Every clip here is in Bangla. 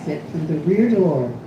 exit through the rear door.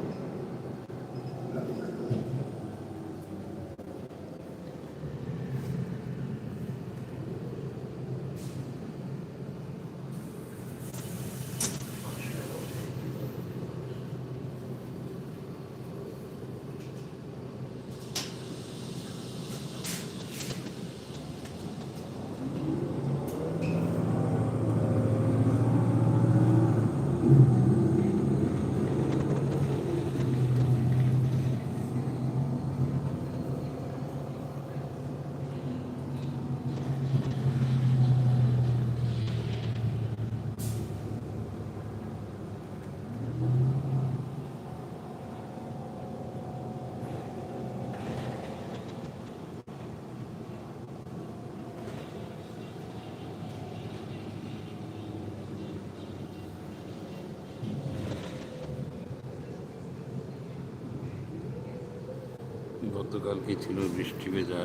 গতকালকে ছিল বৃষ্টি ভেজা,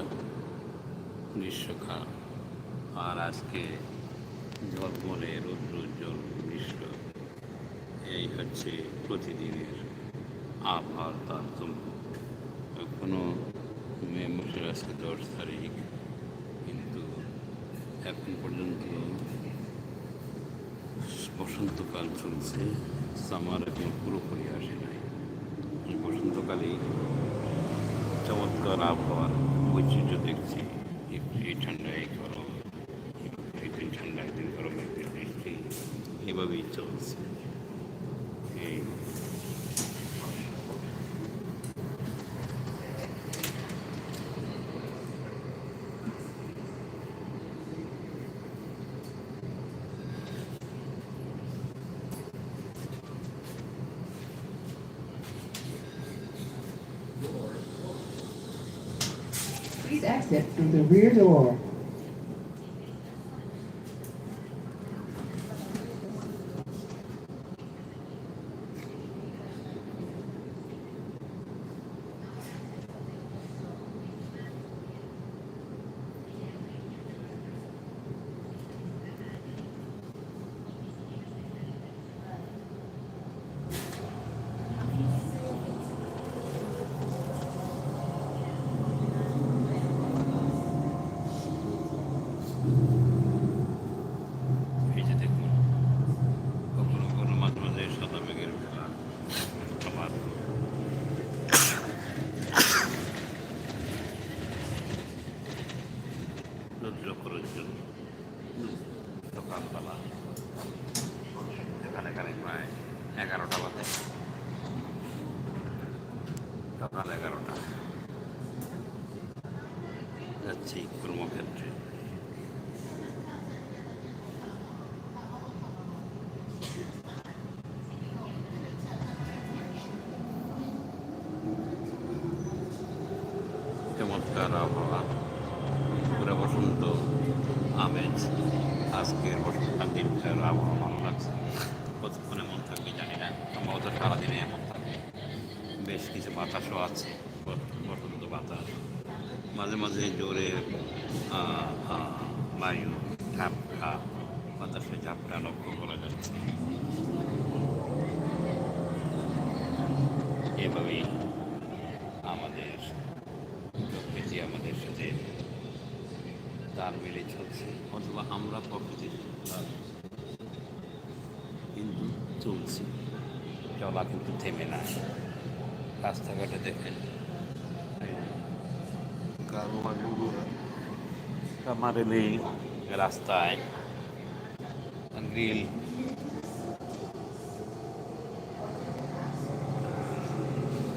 গ্রীষ্মকাল। আর আজকে ঝলমলে রৌদ্র উজ্জ্বল গ্রীষ্ম এই হচ্ছে প্রতিদিনের আবহাওয়ার তারতম্য। এখনও মে মাসের আজকে দশ তারিখ, কিন্তু এখন পর্যন্ত বসন্তকাল চলছে। সামার এখন পুরোপুরি আসে নাই। বসন্তকালেই চমৎকার আবহাওয়ার বৈচিত্র্য দেখছি। এই ঠান্ডা এই গরম একদিন ঠান্ডা, একদিন গরম, একদিন বৃষ্টি, এভাবেই চলছে। The rear door. আমেজ আজকের বসন্তার দিনটার আবহাওয়া ভালো লাগছে কতক্ষণে মন থাকবে জানি না সম্ভবত সারাদিনে এমন থাকবে বেশ কিছু বাতাসও আছে বসন্ত বাতাস মাঝে মাঝে জোরে আহ, আহ, বায়ু ঝাপটা বাতাসের ঝাপটা লক্ষ্য করা যাচ্ছে এভাবেই আমাদের প্রকৃতি আমাদের সাথে তার মিলে চলছে অথবা আমরা প্রকৃতির তার কিন্তু চলছি চলা কিন্তু থেমে না। রাস্তাঘাটে দেখেন। কামারেলি রাস্তায়। গ্রিল।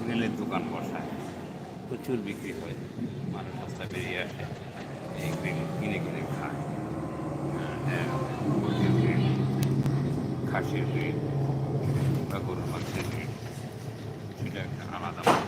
গ্রিলের দোকান বসায়। প্রচুর বিক্রি হয়। মানুষ রাস্তা বেরিয়ে আসে। এই গ্রিল কিনে কিনে খায়। হ্যাঁ, খাসির গ্রিল বা গরুর মাংসের গ্রিল। সেটা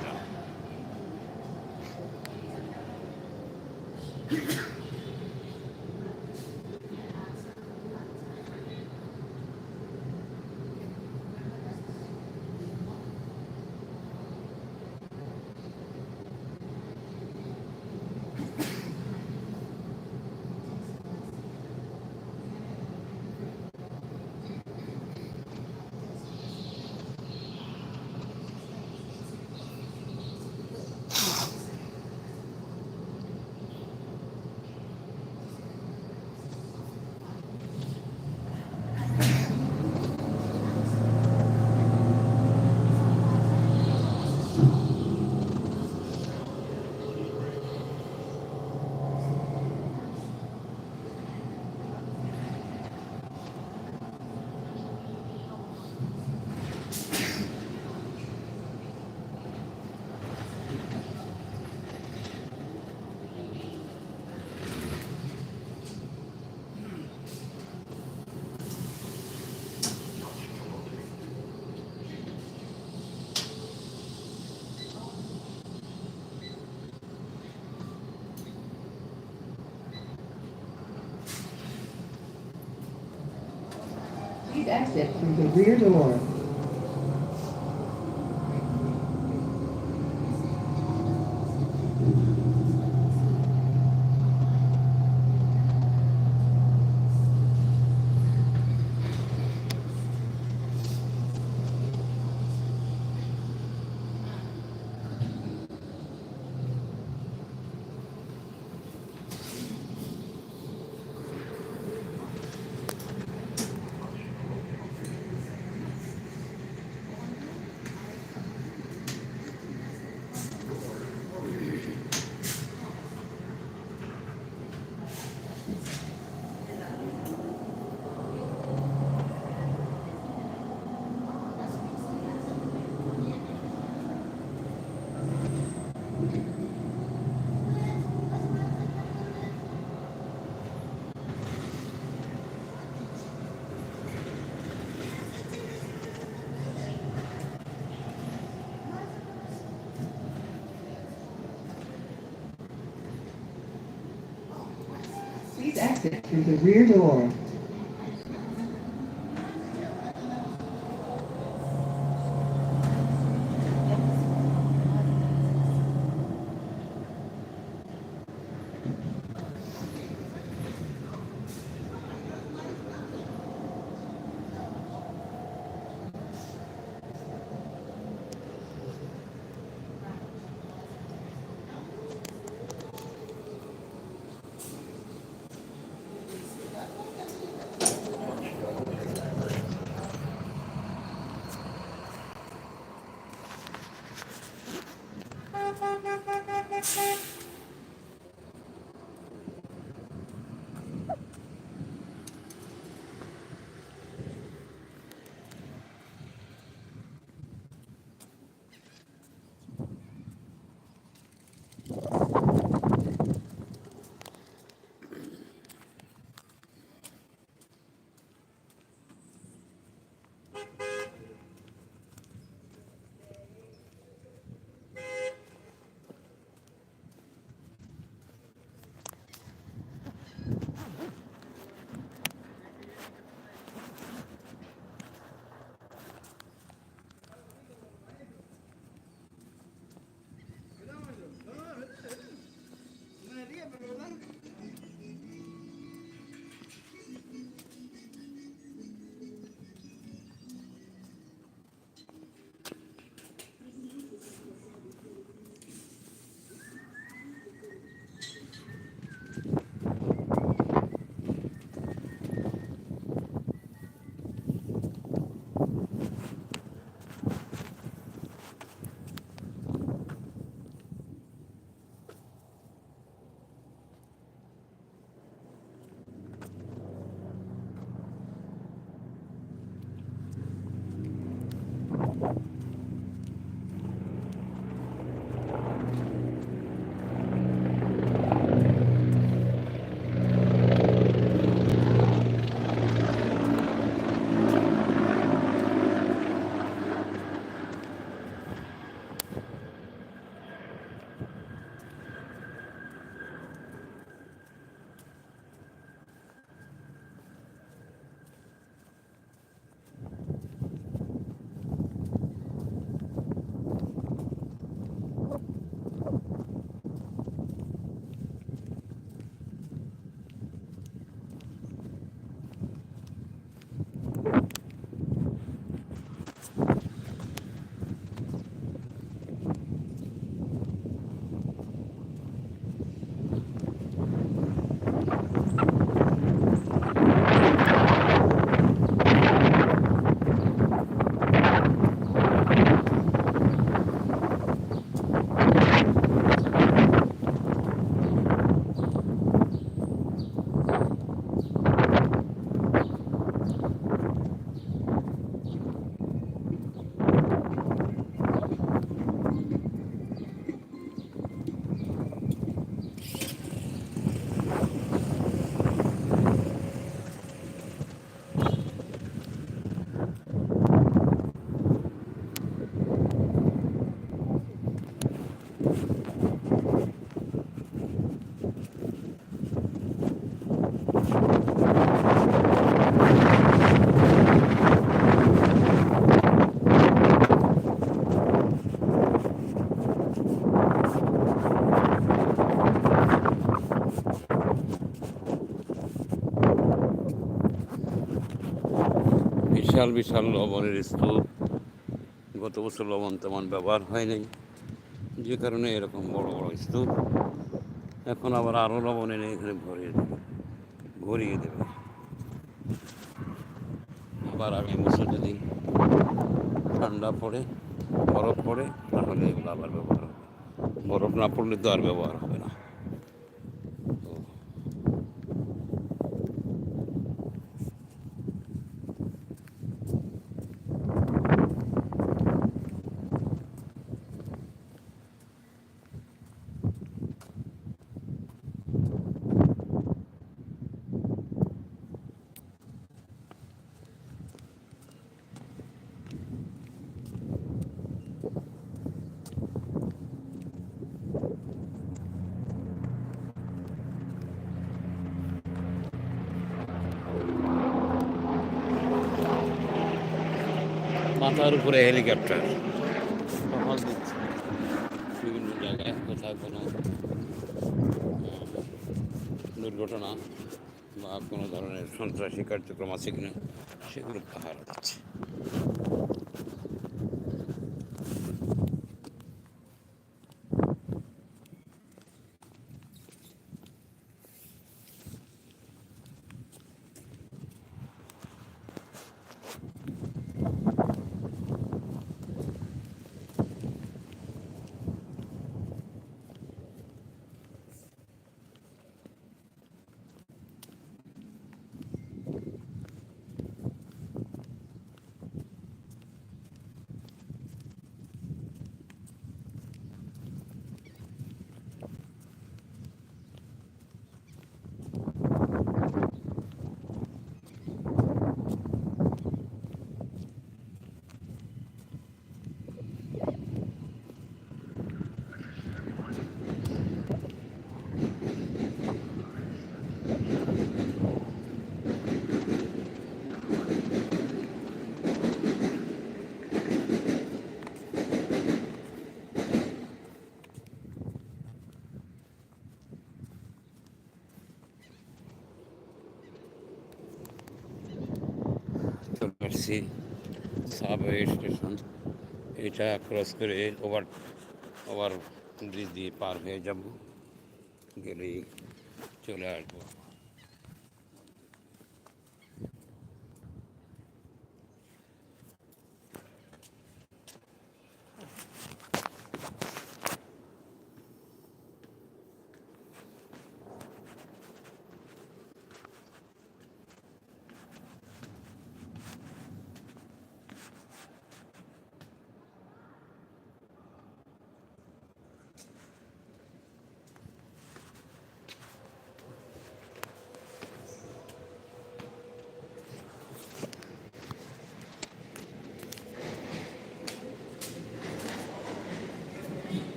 Exit through the rear door. Exit through the rear door. বিশাল বিশাল লবণের স্তূপ। গত বছর লবণ তেমন ব্যবহার হয় নাই। যে কারণে এরকম বড় বড় স্তূপ। এখন আবার আরও লবণ এনে এখানে ভরিয়ে দেবে ভরিয়ে দেবে। আবার আগামী বছর যদি ঠান্ডা পড়ে, বরফ পড়ে, তাহলে এগুলো আবার ব্যবহার হবে। বরফ না পড়লে তো আর ব্যবহার হবে না তো মাথার উপরে হেলিকপ্টার। টহল দিচ্ছে বিভিন্ন জায়গায় কোথাও কোনো দুর্ঘটনা বা কোনো ধরনের সন্ত্রাসী কার্যক্রম আছে কিনা, সেগুলো পাহাড় দিচ্ছে চলে আসছি সাবওয়ে স্টেশন। এটা ক্রস করে ওভার ওভার ব্রিজ দিয়ে পার হয়ে যাব। গেলেই চলে আসব।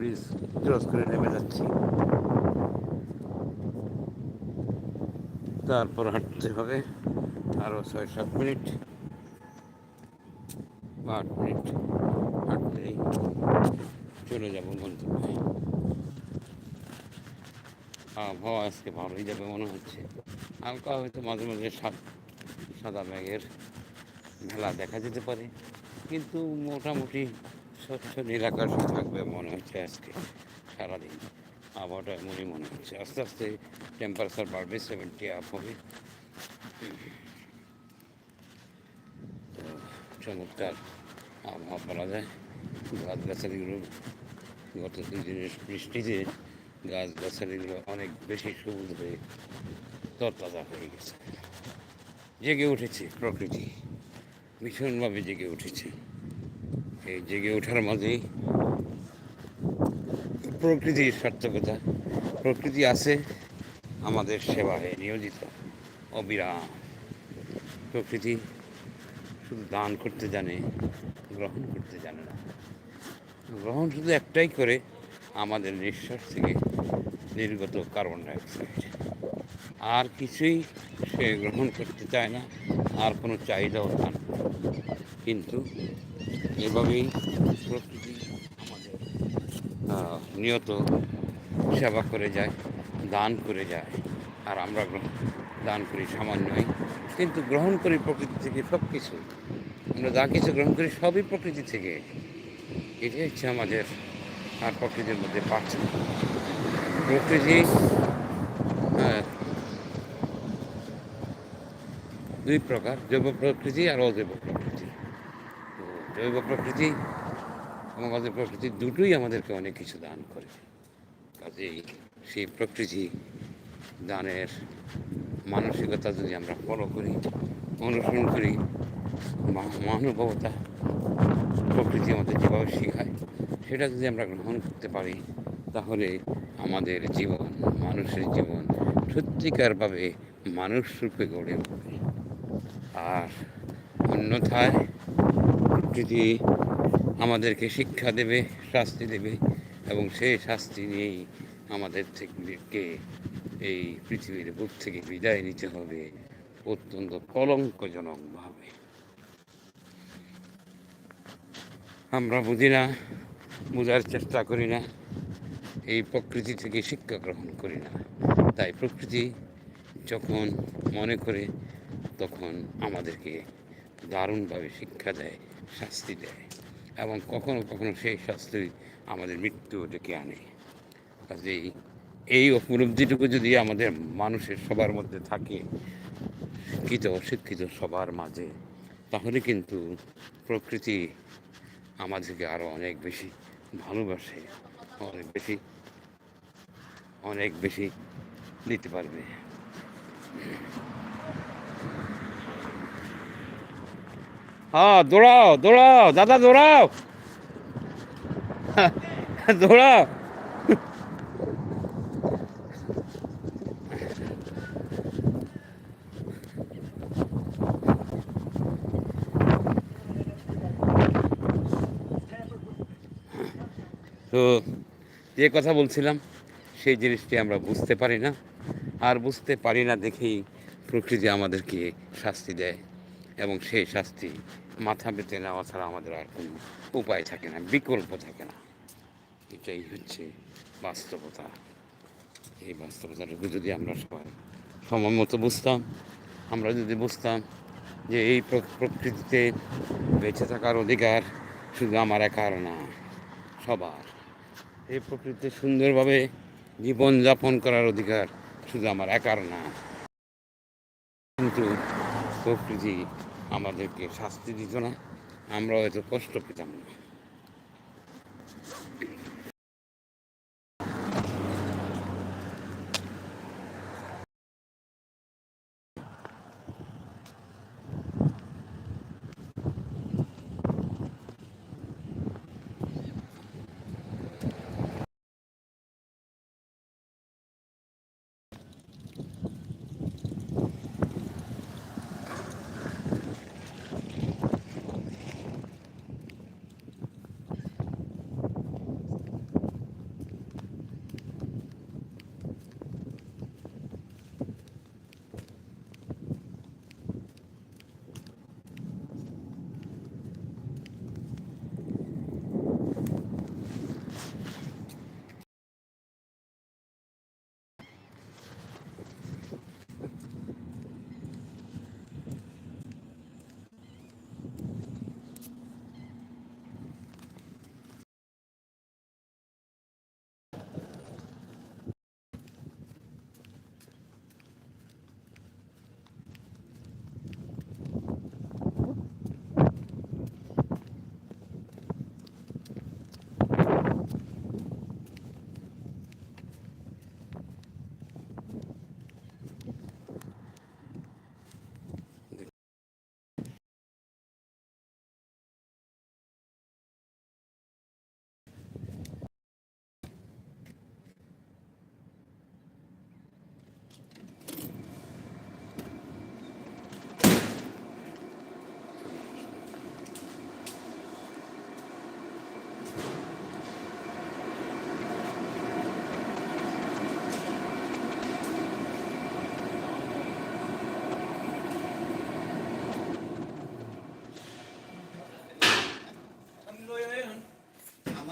ব্রিজ ক্রস করে নেমে যাচ্ছি। তারপর হাঁটতে হবে আরও ছয় সাত মিনিট। বা আট মিনিট হাঁটতেই চলে যাব গন্তব্যে আবহাওয়া আজকে ভালোই যাবে মনে হচ্ছে। হালকা হয়তো মাঝে মাঝে সাত, সাদা ব্যাগের মেলা দেখা যেতে পারে। কিন্তু মোটামুটি স্বচ্ছ নীলাকাশ থাকবে মনে হচ্ছে আজকে, সারাদিন। আবহাওয়াটা এমনই মনে হচ্ছে। আস্তে আস্তে টেম্পারেচার বাড়বে সেভেন্টি আপ হবে। তো চমৎকার আবহাওয়া বলা যায়। গাছ গাছালিগুলো গত দিনের বৃষ্টিতে গাছ গাছালিগুলো অনেক বেশি সবুজ হয়ে তরতাজা হয়ে গেছে। জেগে উঠেছে প্রকৃতি। ভীষণভাবে জেগে উঠেছে। এই জেগে ওঠার মাঝেই প্রকৃতির সার্থকতা। প্রকৃতি আছে, আমাদের সেবায় নিয়োজিত। অবিরাম। প্রকৃতি শুধু দান করতে জানে, গ্রহণ করতে জানে না। গ্রহণ শুধু একটাই করে আমাদের নিঃশ্বাস থেকে নির্গত কার্বন ডাইঅক্সাইড। আর কিছুই সে গ্রহণ করতে চায় না, আর কোনো চাহিদাও না। কিন্তু এভাবেই প্রকৃতি আমাদের নিয়ত সেবা করে যায়, দান করে যায়, আর আমরা দান করি সামান্যই, কিন্তু গ্রহণ করি প্রকৃতি থেকে সব কিছু আমরা যা কিছু গ্রহণ করি সবই প্রকৃতি থেকে। এটাই হচ্ছে আমাদের, আর প্রকৃতির মধ্যে পার্থক্য। প্রকৃতি দুই প্রকার, জৈব প্রকৃতি আর অজৈব প্রকৃতি। জৈব প্রকৃতি এবং অজৈব প্রকৃতি দুটোই আমাদেরকে অনেক কিছু দান করে। কাজেই সেই প্রকৃতি দানের মানসিকতা যদি আমরা ফলো করি, অনুসরণ করি মানবতা প্রকৃতি আমাদের যেভাবে শেখায়, সেটা যদি আমরা গ্রহণ করতে পারি, তাহলে আমাদের জীবন, মানুষের জীবন সত্যিকারভাবে মানুষ রূপে গড়ে উঠবে। আর অন্যথায় প্রকৃতি আমাদেরকে শিক্ষা দেবে, শাস্তি দেবে এবং সেই শাস্তি নিয়েই আমাদের থেকে এই পৃথিবীর বুক থেকে বিদায় নিতে হবে অত্যন্ত কলঙ্কজনকভাবে আমরা বুঝি না, বোঝার চেষ্টা করি না, এই প্রকৃতি থেকে শিক্ষা গ্রহণ করি না। তাই প্রকৃতি যখন মনে করে, তখন আমাদেরকে দারুণভাবে শিক্ষা দেয়। শাস্তি দেয় এবং কখনো কখনো সেই শাস্তি আমাদের মৃত্যু ডেকে আনে। কাজেই এই উপলব্ধিটুকু যদি আমাদের মানুষের সবার মধ্যে থাকে, শিক্ষিত, অশিক্ষিত সবার মাঝে, তাহলে কিন্তু প্রকৃতি আমাদেরকে আরও অনেক বেশি ভালোবাসে, অনেক বেশি অনেক বেশি দিতে পারবে। হ্যাঁ দৌড়াও দৌড়াও, দাদা দৌড়াও। দৌড়াও। তো যে কথা বলছিলাম, সেই জিনিসটি আমরা বুঝতে পারি না। আর বুঝতে পারি না দেখেই প্রকৃতি আমাদেরকে শাস্তি দেয়। এবং সেই শাস্তি মাথা পেতে নেওয়া ছাড়া আমাদের আর কোনো উপায় থাকে না, বিকল্প থাকে না। এটাই হচ্ছে বাস্তবতা। এই বাস্তবতাটুকু যদি আমরা সবাই সময় মতো বুঝতাম, আমরা যদি বুঝতাম যে এই প্র- প্রকৃতিতে বেঁচে থাকার অধিকার শুধু আমার একার না, সবার। এই প্রকৃতিতে সুন্দরভাবে জীবনযাপন করার অধিকার শুধু আমার একার না। কিন্তু প্রকৃতি আমাদেরকে শাস্তি দিত না। আমরা হয়তো কষ্ট পেতাম না।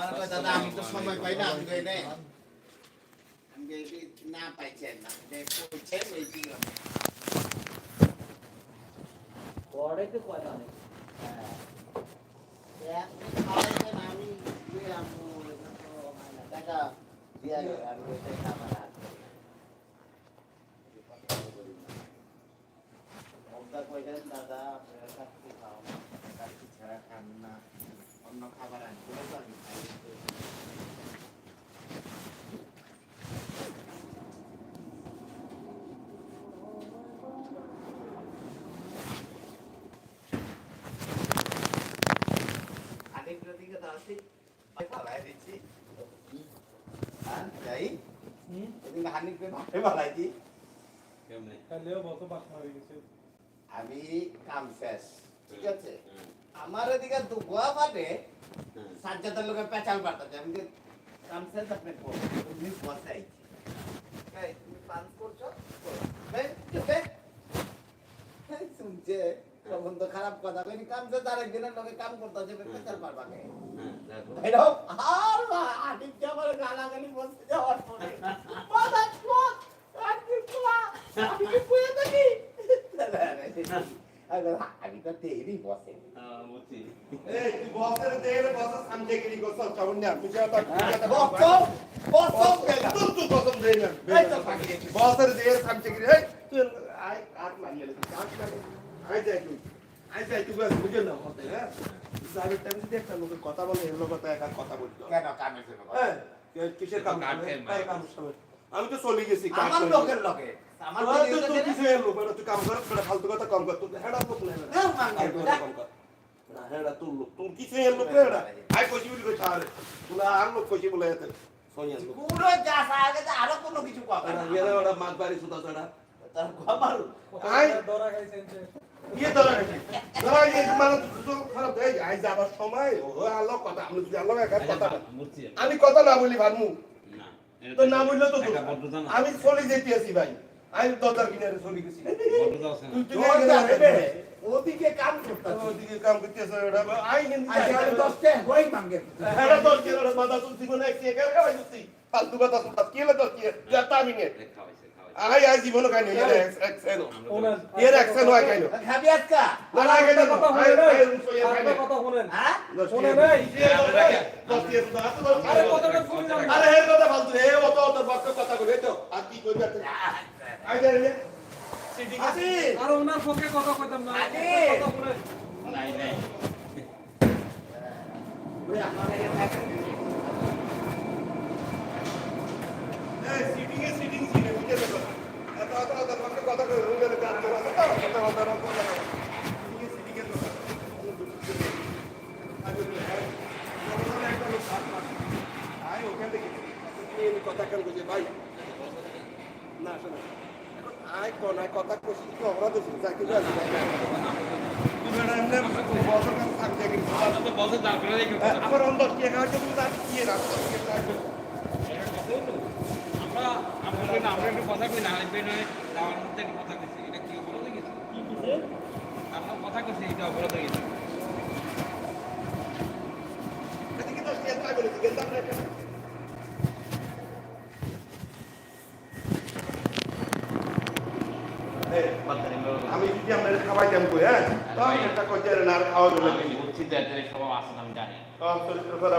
দাদা আমি তো সময় পাই না আমি কই নে আমি না পাইছেন না যে কইছেন দিলাম পরে তো কথা নেই আমি দিয়ে আমু এটা তো হয় না। টাকা দিয়া আমি ওইটাই খাবার দাদা আপনারা কাটতে খাও কাটতে ছাড়া খান না। অন্য খাবার আনতে তো আমি খাই কিন্তু আরেকটা দিকে দাঁড়াচ্ছি পালাই দিচ্ছি হ্যাঁ যাই এদিকে বাস আমি কাম শেষ ঠিক আছে? আমার এদিকে দুগুয়া পাটে সাজ্জাদের লোকে পেঁচাল পাঠাতে আমি যে কাম শেষ আপনি তুমি পান করছ? শুনছে? খারাপ কথা। কইনি কাম শেষ আরেকদিনের লোকে কাম করতে পেঁচাল পারবা কে আর আদিত্য আমার গালাগালি বসতে যাওয়ার পরে মাথা চোখ আদিত্য আমি কি পুয়ে থাকি আমি তো তেরি বসে হ্যাঁ কথা বলে কথা একা কথা বলতো কেন কামে ছিল হ্যাঁ কিসের কাম কাম আমি তো চলে গেছি কাজ আমার করে। লোকের লোকে আমার তো লোকে কিসের লোক? তুই কাম কর বড় ফালতু কথা কম কর। তুই হেডা লোক না হেডা। কম কর না হেডা তুই লোক। তুই কিসের লোক হেডা? আই কইছি বলি কইছ আরে তুই আর লোক কইছি বলে এতে সোনিয়া লোক। পুরো যা সাগে আরও কোনো কিছু কথা না। এরা ওরা মাছ বাড়ি সুদা চড়া তার আমার আই দরা খাইছেন ইয়ে ধরা নাকি ধরা ইয়ে মানে তো খারাপ। হয়ে আই যাবার সময় ও আলো কথা। আমি আলো কথা না। আমি কথা না বলি তো না বললে তো আমি চলে যেতে আছি ভাই। আমি দরজার কিনারে চলে গেছি। আছে ওদিকে কাম করতে ওদিকে কাম করতেছ ওরা। আই কিন্তু আজকে দশটা হই মাঙ্গে তুলছি এক ফালতু কথা শুনতাম কি কি খাওয়াইছে আই আই জীবন এর এক্সেল ওনার এর এক্সেল হয় কেন খাবি আজকা না না কেন কথা শুনেন হ্যাঁ? আরে কথাটা আরে কথা ফালতু হে অত অত বাক্য কথা কই তো আর কি কইবে আই জানি নে সিটিং আছে আর ওনার পক্ষে কথা কইতাম না। আরে! কথা শুনেন। নাই নাই। এ সিটিং সিনে বুঝে তো এত অত অত বাক্য কথা কইছি কি অপরাধ হইছে বসর কাছে থাকতে গেছিস আমরা অন্তর কি তার কি রাস্তা কি রাস্তা আমরা আমরা কিন্তু আমরা একটু কথা কই না আইবে যাওয়ার মধ্যে কথা কইছি এটা কি অপরাধ হয়ে গেছে? কি কিছে আমরা কথা কইছি এটা অপরাধ হয়ে গেছে। আমি যদি আমরা খাওয়াই যাম কই হ্যাঁ? তো একটা কইতে না আর খাওয়া যাবে আমি বুঝছি যে এদের আছে আমি জানি। তো চরিত্র করা